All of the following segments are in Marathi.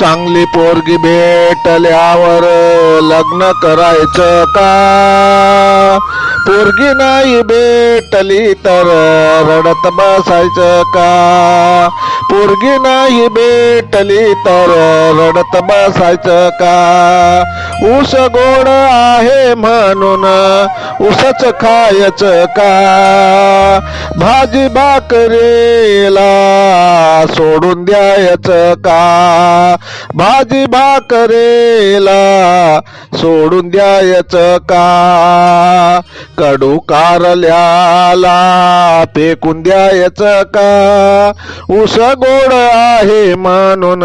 चांगली पोरगी भेटल्यावर लग्न करायचं का? पोरगी नाही भेटली तर रडत बसायचं का? पोरगी नाही भेटली तर रडत बसायचं का? ऊस गोड आहे म्हणून ऊसच खायचं का? भाजी भाकरीला सोडून द्यायचं का? भाजी भाकरेला सोडून द्यायचं का? कडू कारल्याला फेकून द्यायचं का? ऊस गोड आहे म्हणून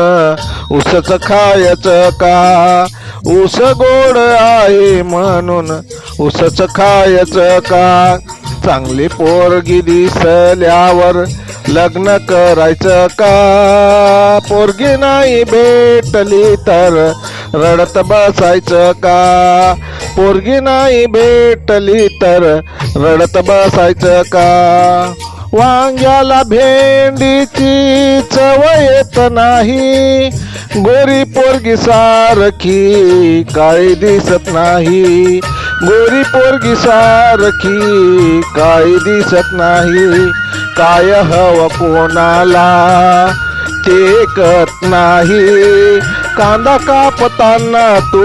ऊसच खायचं का? ऊस गोड आहे म्हणून ऊसच खायचं का? चांगली पोरगी दिसल्यावर लग्न करायचं का? पोरगी नाही भेटली तर रडत बसायचं का? पोरगी नाही भेटली तर रडत बसायचं का? वांग्याला भेंडीची चव येत नाही. गोरी पोरगी सारखी काळी दिसत नाही. गोरी पोरगी सारखी काळी दिसत नाही. काय हवं कोणाला ते कत नाही. कांदा कापताना तू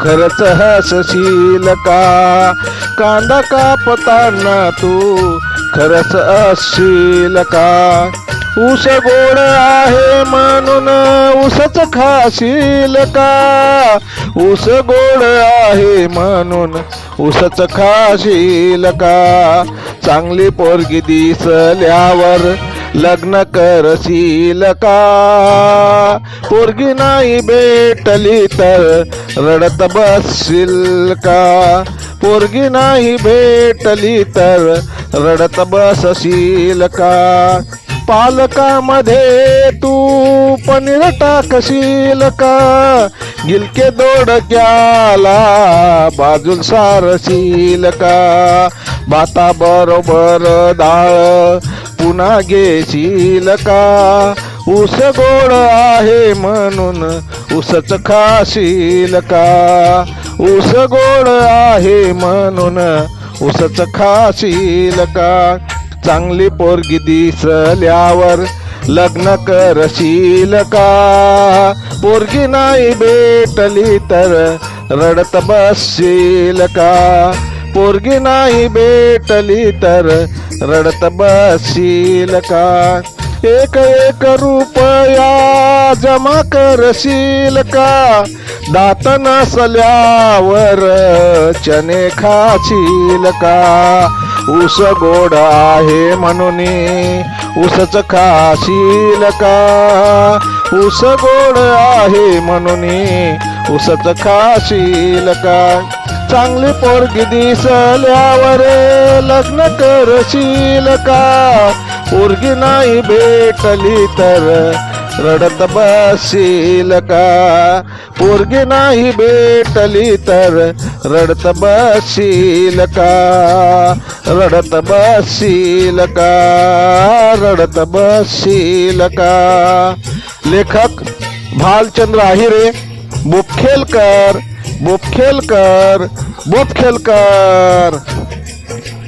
खरंच हसशील का? कांदा कापताना तू खरंच असशील का? ऊस गोड आहे म्हणून ऊसच खाशील का? ऊस गोड आहे म्हणून ऊसच खाशील का? चांगली पोरगी दिसल्यावर लग्न करशील का? पोरगी नाही भेटली तर रडत बसशील का? पोरगी नाही भेटली तर रडत बसशील का? पालकामध्ये तू पनीर टाकशील का? गिलके दोडक्याला बाजूल सारशील का? बाता बरोबर डाळ पुन्हा घेशील का? ऊस गोड आहे म्हणून ऊसच खाशील का? ऊस गोड आहे म्हणून ऊसच खाशील का? चांगली पोरगी दिसल्यावर लग्न करशील का? पोरगी नाही भेटली तर रडत बसशील का? पोरगी नाही भेटली तर रडत बसशील का? एक एक रुपया जमा करशील का? दात नसल्यावर चने खाशील का? ऊस गोड आहे म्हणून ऊसच खाशील का? ऊस गोड आहे म्हणून ऊसच खाशील का? चांगली पोरगी दिसल्यावर लग्न करशील का? पोरगी नाही भेटली तर रडत बसील का? पोरगी नाही भेटली तर रडत बसील का? रडत बसील का? रडत बसील का? लेखक भालचंद्र आहिरे बुपखेलकर बुपखेलकर बुपखेलकर.